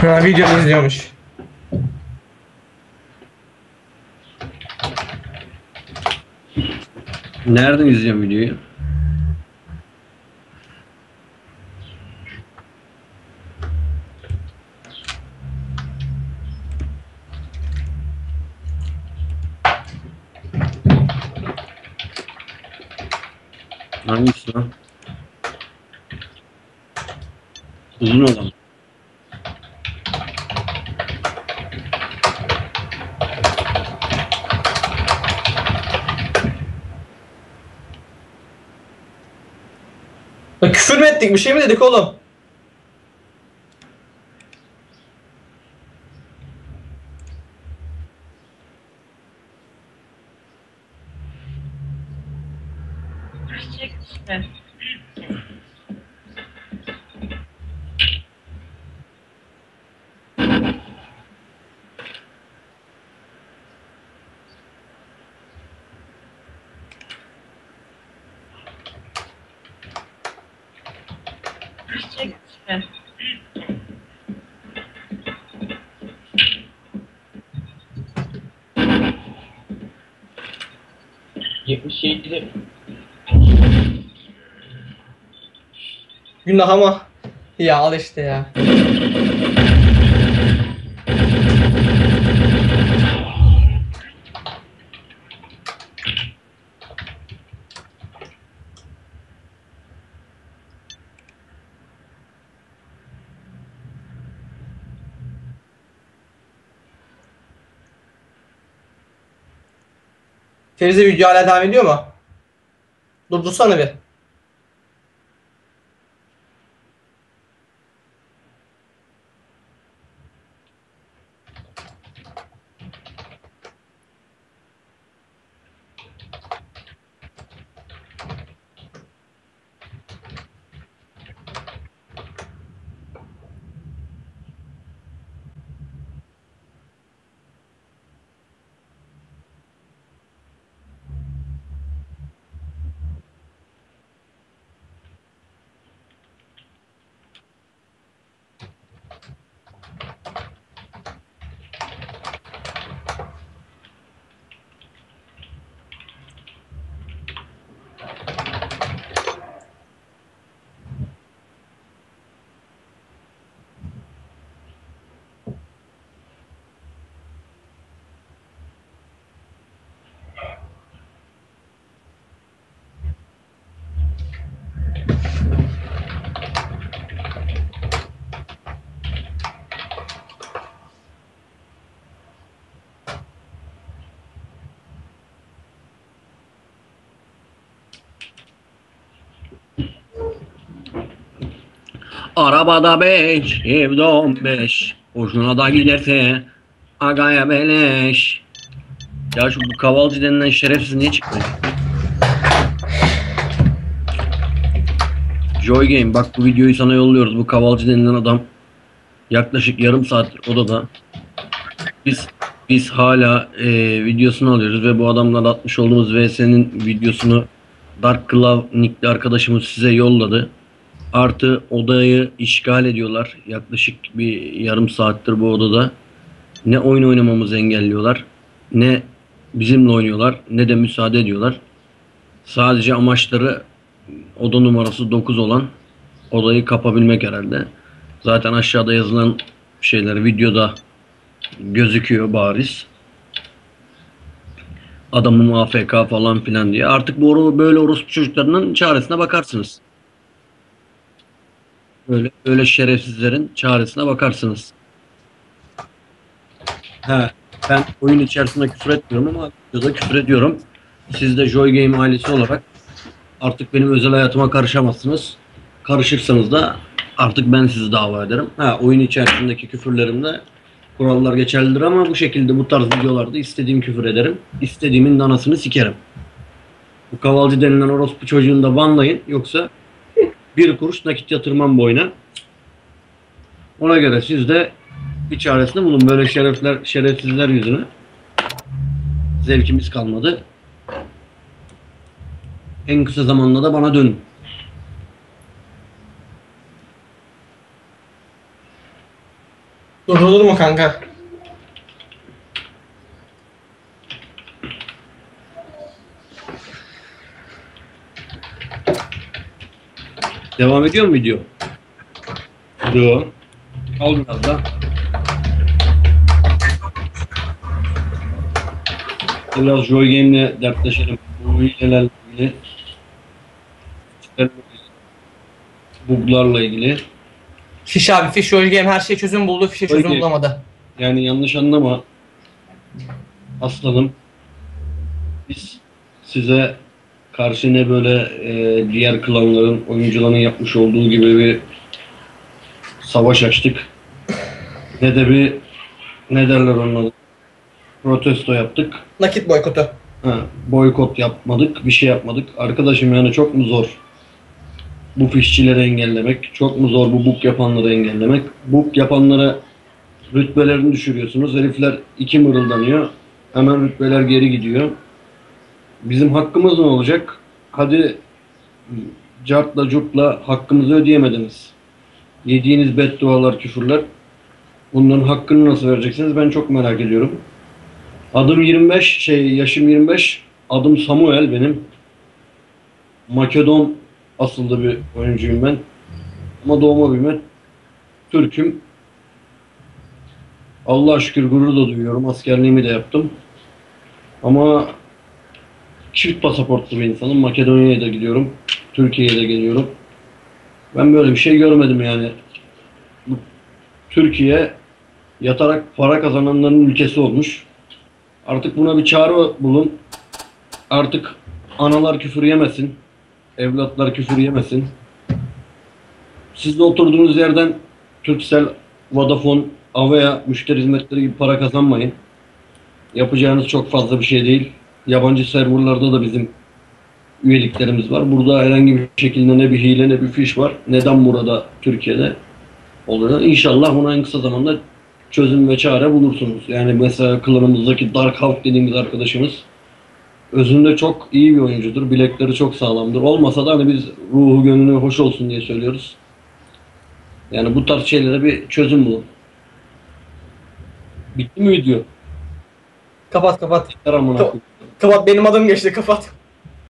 Ha videonu izliyormuş. Nereden izliyorum videoyu? Hangisi lan? Uzun olan. Ya küfür mü ettik bir şey mi dedik oğlum? Düşecek işte. Düşecek işte. Günah ama. Ya al işte ya. Ferize video hala devam ediyor mu? Durdursana bir. Arabada beş, evde on beş. Hoşuna da giderse agaya beleş. Ya şu bu kavalcı denilen şerefsiz niye çıkmıyor? Joy Game bak bu videoyu sana yolluyoruz. Bu kavalcı denilen adam yaklaşık yarım saattir odada. Biz biz hala e, videosunu alıyoruz ve bu adamla da atmış olduğumuz VS'nin videosunu Dark Claw nickli arkadaşımız size yolladı. Artı odayı işgal ediyorlar. Yaklaşık bir yarım saattir bu odada. Ne oyun oynamamızı engelliyorlar. Ne bizimle oynuyorlar. Ne de müsaade ediyorlar. Sadece amaçları oda numarası 9 olan odayı kapabilmek herhalde. Zaten aşağıda yazılan şeyler videoda gözüküyor bariz. Adamım AFK falan filan diye. Artık bu böyle orospu çocuklarının çaresine bakarsınız. Öyle öyle şerefsizlerin çaresine bakarsınız. He, ben oyun içerisinde küfür etmiyorum ama videoda küfür ediyorum. Siz de Joy Game ailesi olarak artık benim özel hayatıma karışamazsınız. Karışırsanız da artık ben sizi dava ederim. Ha, oyun içerisindeki küfürlerimde kurallar geçerlidir ama bu şekilde bu tarz videolarda istediğim küfür ederim. İstediğimin danasını sikerim. Bu kavalcı denilen orospu çocuğunu da banlayın yoksa bir kuruş nakit yatırmam bu oyuna. Ona göre siz de bir çaresinde bulun. Böyle şerefler, şerefsizler yüzüne zevkimiz kalmadı. En kısa zamanda da bana dönün. Durdurulur mu kanka? Devam ediyor mu video? Yo. Al biraz da. Biraz Joy Game'le dertleşelim. Bu hilelerle ilgili. Buglarla ilgili. Fiş abi fiş Joy Game her şey çözüm buldu. Fişe çözüm Game. bulamadı. Yani yanlış anlama. Aslanım. Biz size karşı ne böyle e, diğer klanların, oyuncuların yapmış olduğu gibi bir savaş açtık. Ne de bir ne derler onun? Protesto yaptık. Nakit boykotu. Ha, boykot yapmadık, bir şey yapmadık. Arkadaşım yani çok mu zor bu fişçileri engellemek? Çok mu zor bu buk yapanları engellemek? Buk yapanlara rütbelerini düşürüyorsunuz. Herifler iki mırıldanıyor. Hemen rütbeler geri gidiyor. Bizim hakkımız ne olacak? Hadi cartla curtla hakkımızı ödeyemediniz. Yediğiniz beddualar, küfürler. Bunların hakkını nasıl vereceksiniz? Ben çok merak ediyorum. Adım 25, şey yaşım 25. Adım Samuel benim. Makedon asıllı bir oyuncuyum ben. Ama doğma büyüme Türk'üm. Allah'a şükür gurur da duyuyorum. Askerliğimi de yaptım. Ama çift pasaportlu bir insanım. Makedonya'ya da gidiyorum. Türkiye'ye de geliyorum. Ben böyle bir şey görmedim yani. Türkiye yatarak para kazananların ülkesi olmuş. Artık buna bir çare bulun. Artık analar küfür yemesin. Evlatlar küfür yemesin. Siz de oturduğunuz yerden Turkcell, Vodafone, Avea müşteri hizmetleri gibi para kazanmayın. Yapacağınız çok fazla bir şey değil. Yabancı serverlarda da bizim üyeliklerimiz var. Burada herhangi bir şekilde ne bir hile ne bir fiş var. Neden burada Türkiye'de oluyor? İnşallah buna en kısa zamanda çözüm ve çare bulursunuz. Yani mesela klanımızdaki Dark Hawk dediğimiz arkadaşımız özünde çok iyi bir oyuncudur. Bilekleri çok sağlamdır. Olmasa da hani biz ruhu gönlü hoş olsun diye söylüyoruz. Yani bu tarz şeylere bir çözüm bulun. Bitti mi video? Kapat kapat. Yeter amına Tamam. koyayım. Kapat benim adım geçti kapat.